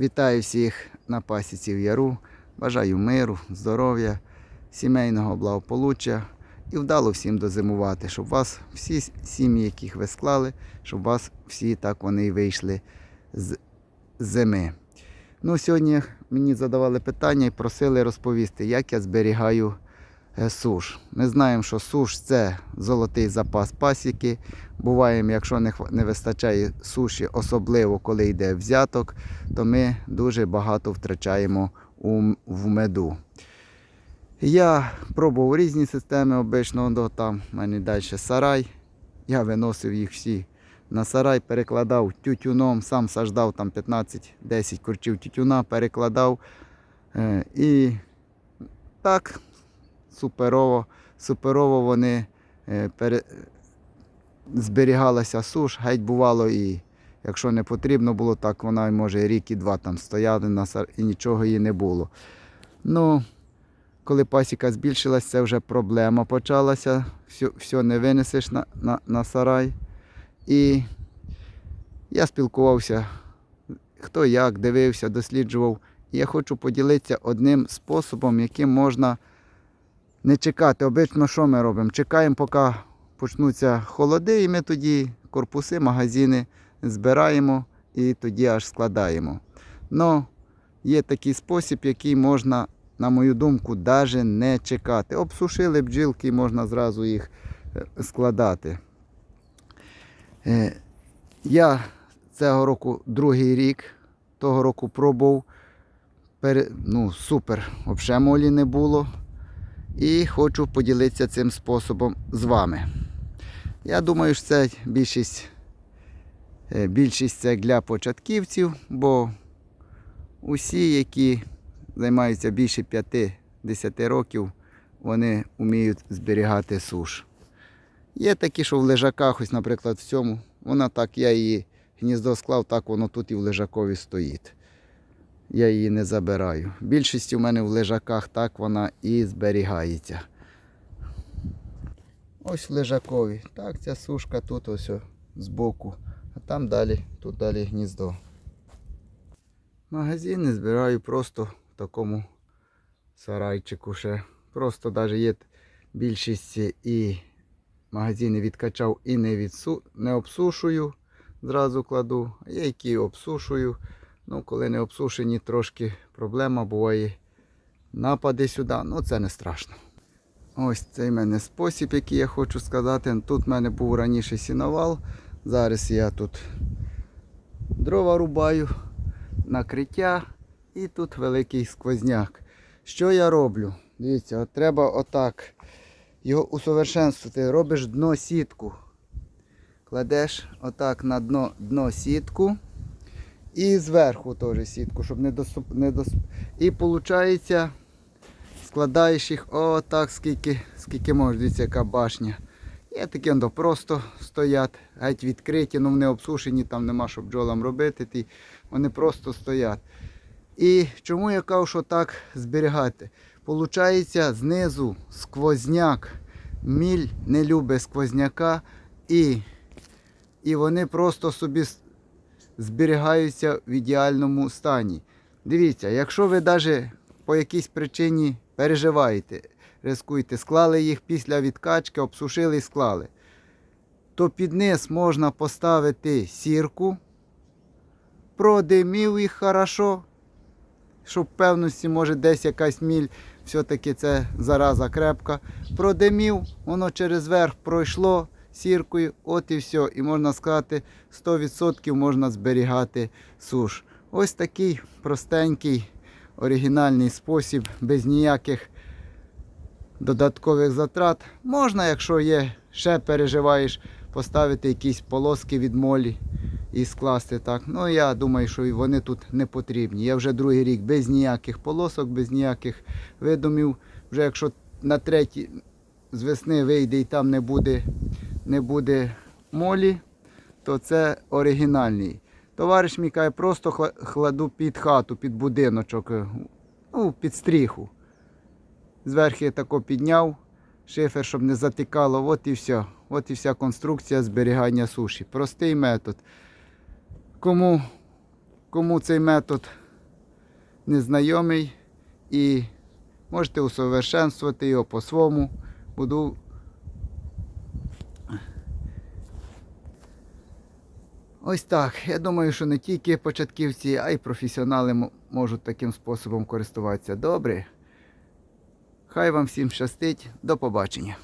Вітаю всіх на пасіці в яру. Бажаю миру, здоров'я, сімейного благополуччя і вдало всім дозимувати, щоб вас всі сім'ї, яких ви склали, щоб вас всі так вони і вийшли з зими. Ну, сьогодні мені задавали питання і просили розповісти, як я зберігаю суш. Ми знаємо, що суш це золотий запас пасіки. Буває, якщо не, вистачає суші, особливо коли йде взяток, то ми дуже багато втрачаємо в меду. Я пробував різні системи обично, там в мене далі сарай. Я виносив їх всі на сарай, перекладав тютюном, сам саждав там 15-10 курчів тютюна, перекладав. Е, і так суперово, суперово вони е, пере, зберігалася суш, геть бувало і якщо не потрібно було, так вона може рік і два там стояли на сар... і нічого їй не було. Ну, коли пасіка збільшилась, це вже проблема почалася. Все, все не винесеш на, на, на сарай. І я спілкувався, хто як, дивився, досліджував. І я хочу поділитися одним способом, яким можна не чекати. Обично що ми робимо? Чекаємо, поки почнуться холоди, і ми тоді корпуси, магазини збираємо і тоді аж складаємо. Ну, є такий спосіб, який можна, на мою думку, навіть не чекати. Обсушили бджілки, і можна зразу їх е, складати. Е, Я цього року другий рік, того року пробував. Ну, супер, взагалі молі не було. І хочу поділитися цим способом з вами. Я думаю, що це більшість, е, більшість це для початківців, бо усі, які займаються більше 5-10 років, вони вміють зберігати суш. Є такі, що в лежаках, ось, наприклад, в цьому, вона так, я її гніздо склав, так воно тут і в лежакові стоїть. Я її не забираю. Більшість у мене в лежаках так вона і зберігається. Ось в лежакові. Так, ця сушка тут ось збоку. А там далі, тут далі гніздо. Магазини збираю просто в такому сарайчику ще. Просто навіть є більшість і магазини відкачав і не, відсу... не обсушую. Зразу кладу. А які обсушую. Ну, коли не обсушені, трошки проблема буває. Напади сюди, ну це не страшно. Ось цей в мене спосіб, який я хочу сказати. Тут в мене був раніше сіновал. Зараз я тут дрова рубаю, накриття і тут великий сквозняк. Що я роблю? Дивіться, от треба отак його усовершенствувати. Робиш дно сітку. Кладеш отак на дно, дно сітку. І зверху теж сітку, щоб не доступ, не доступ. І виходить, складаєш їх отак, скільки, скільки можеш, дивіться, яка башня. Є такі воно просто стоять, геть відкриті, ну вони обсушені, там нема що бджолам робити. Ті, вони просто стоять. І чому я кажу, що так зберігати? Получається, знизу сквозняк. Міль не любить сквозняка і, і вони просто собі зберігаються в ідеальному стані. Дивіться, якщо ви навіть по якійсь причині переживаєте, рискуєте, склали їх після відкачки, обсушили і склали, то під низ можна поставити сірку, продимів їх хорошо, щоб в певності, може десь якась міль, все-таки це зараза крепка. Продимів, воно через верх пройшло сіркою, от і все. І можна сказати, 100% можна зберігати суш. Ось такий простенький оригінальний спосіб, без ніяких додаткових затрат. Можна, якщо є, ще переживаєш, поставити якісь полоски від молі і скласти так. Ну я думаю, що вони тут не потрібні. Я вже другий рік без ніяких полосок, без ніяких видумів. Вже якщо на третій з весни вийде і там не буде, не буде молі, то це оригінальний. Товариш мій каже, просто кладу під хату, під будиночок, е, ну, під стріху. Зверху я тако підняв шифер, щоб не затикало. От і все. От і вся конструкція зберігання суші. Простий метод. Кому, кому цей метод незнайомий і можете усовершенствувати його по-своєму. Буду Ось так. Я думаю, що не тільки початківці, а й професіонали можуть таким способом користуватися. Добре. Хай вам всім щастить. До побачення.